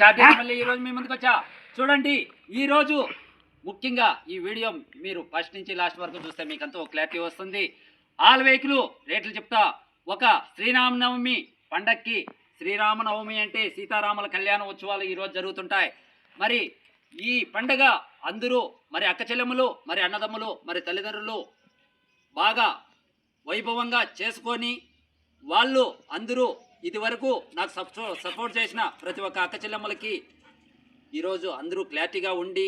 మళ్ళీ ఈ రోజు మీ ముందుకు వచ్చా? చూడండి ఈ రోజు ముఖ్యంగా ఈ వీడియో మీరు ఫస్ట్ నుంచి లాస్ట్ వరకు చూస్తే మీకు అంతా క్లారిటీ వస్తుంది. ఆల్ వెహికల్ రేట్లు చెప్తా. ఒక శ్రీరామనవమి పండక్కి శ్రీరామనవమి అంటే సీతారాముల కళ్యాణ ఉత్సవాలు ఈ రోజు జరుగుతుంటాయి. మరి ఈ పండగ అందరూ మరి అక్క చెల్లెమ్మలు మరి అన్నదమ్ములు మరి తల్లిదండ్రులు బాగా వైభవంగా చేసుకొని వాళ్ళు అందరూ ఇదివరకు నాకు సపో సపోర్ట్ చేసిన ప్రతి ఒక్క అక్క చెల్లెమ్మలకి ఈరోజు అందరూ క్లారిటీగా ఉండి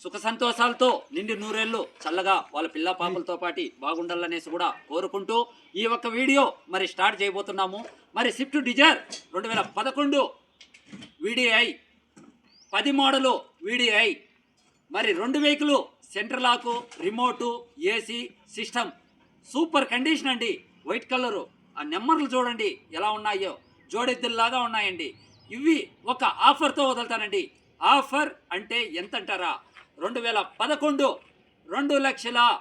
సుఖ సంతోషాలతో నిండి నూరేళ్ళు చల్లగా వాళ్ళ పిల్ల పాపలతో పాటి బాగుండాలనేసి కూడా కోరుకుంటూ ఈ ఒక్క వీడియో మరి స్టార్ట్ చేయబోతున్నాము. మరి స్విఫ్ట్ డిజైర్ రెండు వేల పదకొండు వీడిఐ పది మోడలు వీడిఐ మరి రెండు vehicle centre lock remote AC system super condition అండి వైట్ కలరు. ఆ నెంబర్లు చూడండి ఎలా ఉన్నాయో. జోడెద్దుల్లాగా ఉన్నాయండి. ఇవి ఒక ఆఫర్తో వదులుతానండి. ఆఫర్ అంటే ఎంత అంటారా రెండు వేల పదకొండు రెండు లక్షల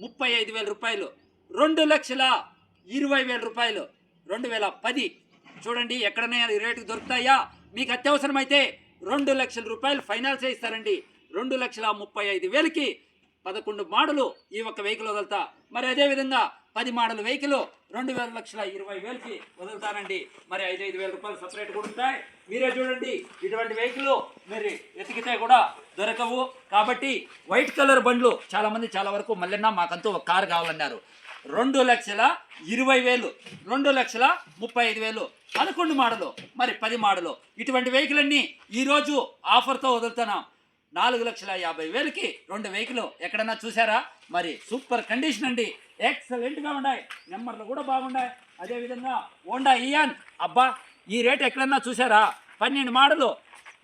ముప్పై ఐదు వేల రూపాయలు. రెండు లక్షల ఇరవై వేల రూపాయలు. రెండు వేల పది. చూడండి ఎక్కడైనా ఈ రేటుకు దొరుకుతాయా? మీకు అత్యవసరమైతే రెండు లక్షల రూపాయలు ఫైనాన్స్ ఇస్తారండి రెండు లక్షల ముప్పై ఐదు వేలకి పదకొండు మాడలు ఈ ఒక్క వెహికల్ వదులుతా. మరి అదే విధంగా పది మాడలు వెహికల్ రెండు వేల లక్షల ఇరవై వేలకి వదులుతానండి. మరి ఐదు ఐదు వేల రూపాయలు సపరేట్ కూడా ఉంటాయి. మీరే చూడండి ఇటువంటి వెహికల్ మీరు వెతికితే కూడా దొరకవు. కాబట్టి వైట్ కలర్ బండ్లు చాలామంది చాలా వరకు మళ్ళీ మాకంతా ఒక కారు కావాలన్నారు. రెండు లక్షల ఇరవై వేలు రెండు లక్షల ముప్పై ఐదు వేలు పదకొండు మాడలు. మరి పది మాడలు. ఇటువంటి వెహికల్ అన్నీ ఈరోజు ఆఫర్తో వదులుతున్నాం. నాలుగు లక్షల యాభై వేలకి రెండు వెహికల్ ఎక్కడన్నా చూసారా మరి సూపర్ కండిషన్ అండి. ఎక్సలెంట్గా ఉన్నాయి. నెంబర్లు కూడా బాగున్నాయి. అదేవిధంగా హోండా ఇయాన్ అబ్బా ఈ రేట్ ఎక్కడన్నా చూసారా పన్నెండు మాడలు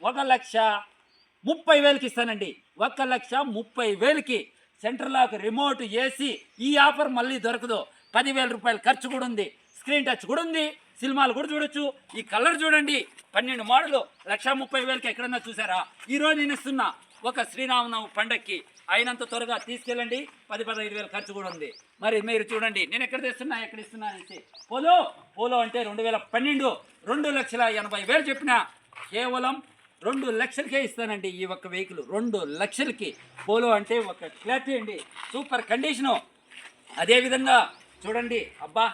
ఒక లక్ష ముప్పై వేలకి ఇస్తానండి. ఒక లక్ష ముప్పై వేలకి సెంటర్ లాక్ రిమోట్ ఏసీ ఈ ఆఫర్ మళ్ళీ దొరకదు. పదివేల రూపాయలు ఖర్చు కూడా ఉంది. స్క్రీన్ టచ్ కూడా ఉంది సినిమాలు కూడా చూడొచ్చు. ఈ కలర్ చూడండి పన్నెండు మోడలు లక్ష ముప్పై వేలకి ఎక్కడన్నా చూసారా? ఈరోజు నేను ఇస్తున్నా ఒక శ్రీరామనవమి పండక్కి అయినంత త్వరగా తీసుకెళ్ళండి పది పదహైదు వేల ఖర్చు కూడా ఉంది. మరి మీరు చూడండి నేను ఎక్కడ తెస్తున్నా ఎక్కడ ఇస్తున్నా అనేసి. పోలో పోలో అంటే రెండు వేల పన్నెండు రెండు లక్షల ఎనభై వేలు చెప్పిన కేవలం రెండు లక్షలకే ఇస్తానండి ఈ ఒక్క వెహికల్. రెండు లక్షలకి. పోలో అంటే ఒక క్లారిటీ అండి సూపర్ కండిషను. అదేవిధంగా చూడండి అబ్బా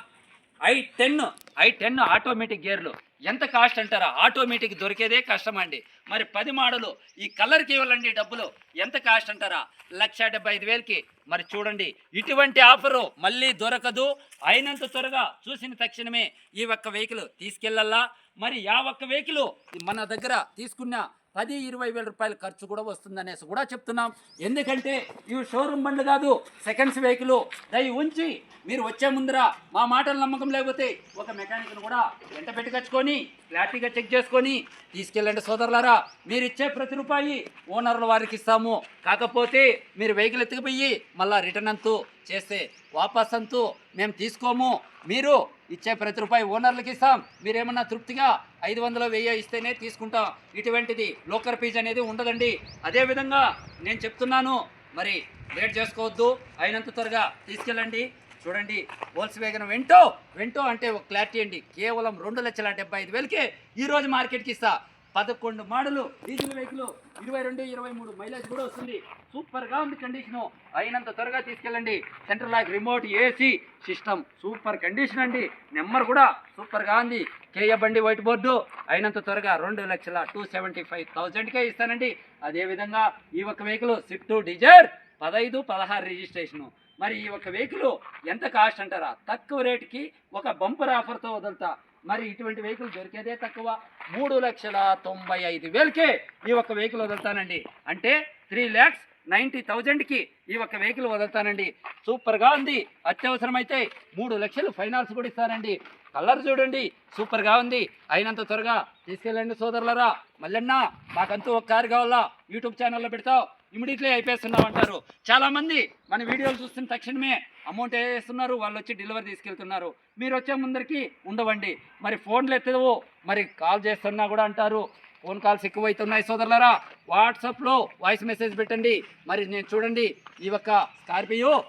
I ten I ten automatic గేర్లు. ఎంత కాస్ట్ అంటారా? ఆటోమేటిక్ దొరికేదే కష్టం అండి మరి పది మోడలు ఈ కలర్కి ఇవ్వాలండి డబ్బులు. ఎంత కాస్ట్ అంటారా? లక్ష డెబ్బై ఐదు వేలకి. మరి చూడండి ఇటువంటి ఆఫరు మళ్ళీ దొరకదు. అయినంత త్వరగా చూసిన తక్షణమే ఈ ఒక్క వెహికల్ తీసుకెళ్ళాలా? మరి ఆ ఒక్క వెహికల్ మన దగ్గర తీసుకున్న పది ఇరవై వేల రూపాయల ఖర్చు కూడా వస్తుందనేసి కూడా చెప్తున్నాం. ఎందుకంటే ఇవి షోరూమ్ బండ్లు కాదు సెకండ్స్ వెహికల్. దయ ఉంచి మీరు వచ్చే ముందర మా మాటలు నమ్మకం లేకపోతే ఒక మెకానిక్ను కూడా వెంట పెట్టుకొచ్చుకొని క్లారిటీగా చెక్ చేసుకొని తీసుకెళ్ళండి సోదరులారా. మీరు ఇచ్చే ప్రతి రూపాయి ఓనర్ల వారికి ఇస్తాము. కాకపోతే మీరు వెహికల్ ఎత్తుకుపోయి మళ్ళీ రిటర్న్ అంతూ చేస్తే వాపస్ అంతు మేము తీసుకోము. మీరు ఇచ్చే ప్రతి రూపాయి ఓనర్లకి ఇస్తాం. మీరేమన్నా తృప్తిగా ఐదు వందలు వెయ్యి ఇస్తేనే తీసుకుంటాం. ఇటువంటిది లోకర్ ఫీజు అనేది ఉండదండి. అదేవిధంగా నేను చెప్తున్నాను. మరి లేట్ చేసుకోవద్దు. అయినంత త్వరగా తీసుకెళ్ళండి. చూడండి హోల్స్ వేగన్ వెంటో వెంటో అంటే ఒక క్లారిటీ అండి. కేవలం రెండు లక్షల డెబ్బై ఐదు వేలకే ఈరోజు మార్కెట్కి ఇస్తా. పదకొండు మోడలు. డీజిల్ వెహికల్ ఇరవై రెండు ఇరవై మూడు మైలేజ్ కూడా వస్తుంది. సూపర్గా ఉంది కండిషను అయినంత త్వరగా తీసుకెళ్ళండి. Centre lock remote AC system super condition అండి. నెంబర్ కూడా సూపర్గా ఉంది. కేయ బండి వైట్ బోర్డు అయినంత త్వరగా రెండు లక్షల టూ సెవెంటీ ఫైవ్ థౌజండ్కే ఇస్తానండి. అదేవిధంగా ఈ ఒక్క వెహికల్ స్విఫ్ట్ డిజైర్ పదహైదు పదహారు రిజిస్ట్రేషను మరి ఈ ఒక వెహికల్ ఎంత కాస్ట్ అంటారా? తక్కువ రేటుకి ఒక బంపర్ ఆఫర్తో వదులుతా. మరి ఇటువంటి వెహికల్ దొరికేదే తక్కువ. మూడు లక్షల తొంభై ఐదు వేలకే ఈ ఒక్క వెహికల్ వదులుతానండి. అంటే త్రీ ల్యాక్స్ నైంటీ థౌజండ్కి ఈ ఒక్క వెహికల్ వదులుతానండి. సూపర్గా ఉంది. అత్యవసరమైతే మూడు లక్షలు ఫైనాన్స్ కూడా ఇస్తానండి. కలర్ చూడండి. సూపర్గా ఉంది. అయినంత త్వరగా తీసుకెళ్ళండి సోదరులరా. మల్లన్న మాకంతూ ఒక కారు కావాలా? యూట్యూబ్ ఛానల్లో పెడతావు. ఇమీడియట్లీ అయిపోతున్నాం అంటారు చాలామంది మన వీడియోలు చూస్తున్న తక్షణమే అమౌంట్ వేస్తున్నారు వాళ్ళు వచ్చి డెలివరీ తీసుకెళ్తున్నారు. మీరు వచ్చే ముందరికి ఉండవండి. మరి ఫోన్లు ఎత్తవు మరి కాల్ చేస్తున్నా కూడా అంటారు. ఫోన్ కాల్స్ ఎక్కువైతున్నాయి సోదరులరా. వాట్సాప్లో వాయిస్ మెసేజ్ పెట్టండి. మరి నేను చూడండి ఈ ఒక్క స్కార్పియో.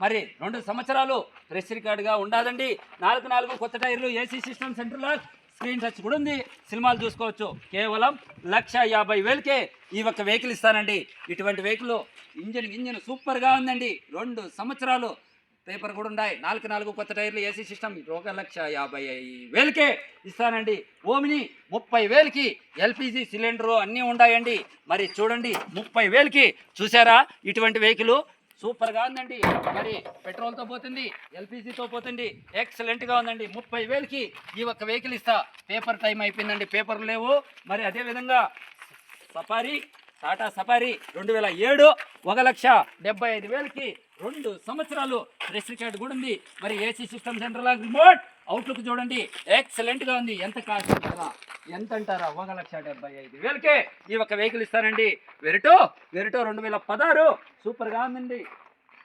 మరి రెండు సంవత్సరాలు ప్రెస్ రికార్డుగా ఉండాలండి. నాలుగు నాలుగు కొత్త టైర్లు ఏసీ సిస్టమ్ సెంటర్లో స్క్రీన్ టచ్ కూడా ఉంది. సినిమాలు చూసుకోవచ్చు. కేవలం లక్ష యాభై వేలకే ఈ ఒక్క వెహికల్ ఇస్తానండి. ఇటువంటి వెహికల్ ఇంజన్ ఇంజన్ సూపర్గా ఉందండి. రెండు సంవత్సరాలు పేపర్ కూడా ఉన్నాయి. నాలుగు నాలుగు కొత్త టైర్లు ఏసీ సిస్టమ్ ఒక లక్ష యాభై వేలకే ఇస్తానండి. ఓమిని ముప్పై వేలకి ఎల్పిజి సిలిండరు అన్నీ ఉన్నాయండి. మరి చూడండి ముప్పై వేలకి చూసారా? ఇటువంటి వెహికల్ సూపర్గా ఉందండి. మరి పెట్రోల్తో పోతుంది ఎల్పిజితో పోతుంది. ఎక్సలెంట్గా ఉందండి. ముప్పై వేలకి ఈ ఒక్క వెహికల్ ఇస్తా. పేపర్ టైం అయిపోయిందండి. పేపర్లు లేవు. మరి అదేవిధంగా సఫారీ టాటా సఫారీ రెండు వేల ఏడు ఒక లక్ష డెబ్బై ఐదు వేలకి రెండు సంవత్సరాలు ప్రెస్ రికార్డ్ కూడా ఉంది. మరి AC system centre remote outlook చూడండి. ఎక్సలెంట్గా ఉంది. ఎంత కాస్ట్ అంటారా? ఎంత అంటారా? ఒక లక్ష డెబ్బై ఐదు వేలకే ఈ ఒక వెహికల్ ఇస్తానండి. వెరిటో వెరిటో రెండు వేల పదహారు. సూపర్గా ఉందండి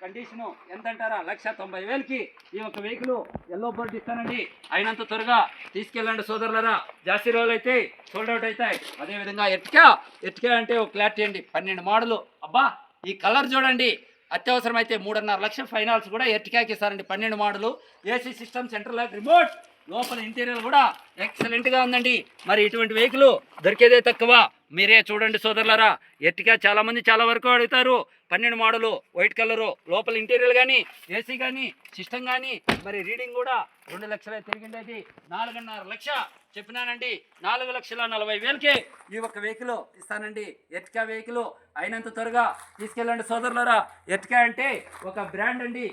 కండిషను ఎంత అంటారా లక్ష తొంభై వేలకి ఈ యొక్క వెహికల్ ఎల్లో బోర్డు ఇస్తానండి. అయినంత త్వరగా తీసుకెళ్ళండి సోదరులరా. జాస్తి రోజులు అయితే సోల్డ్ అవుట్ అవుతాయి. అదేవిధంగా ఎట్కా ఎట్కా అంటే ఒక క్లారిటీ అండి. పన్నెండు మోడలు. అబ్బా ఈ కలర్ చూడండి. అత్యవసరం అయితే మూడున్నర లక్షల ఫైనాల్స్ కూడా ఎట్కాకి ఇస్తారండి. పన్నెండు model. AC system central light remote. లోపల ఇంటీరియర్ కూడా ఎక్సలెంట్గా ఉందండి. మరి ఇటువంటి వెహికల్ దొరికేదే తక్కువ. మీరే చూడండి సోదరులరా ఎట్టిగా చాలామంది చాలా వరకు అడుగుతారు. పన్నెండు మోడలు వైట్ కలరు లోపల ఇంటీరియర్ కానీ ఏసీ కానీ సిస్టమ్ కానీ మరి రీడింగ్ కూడా రెండు లక్షలే తిరిగిండేది. నాలుగున్నర లక్ష చెప్పినానండి. నాలుగు లక్షల నలభై వేలకే ఈ ఒక్క వెహికల్ ఇస్తానండి. ఎట్కా వెహికల్ అయినంత త్వరగా తీసుకెళ్ళండి సోదరులరా. ఎట్కా అంటే ఒక బ్రాండ్ అండి.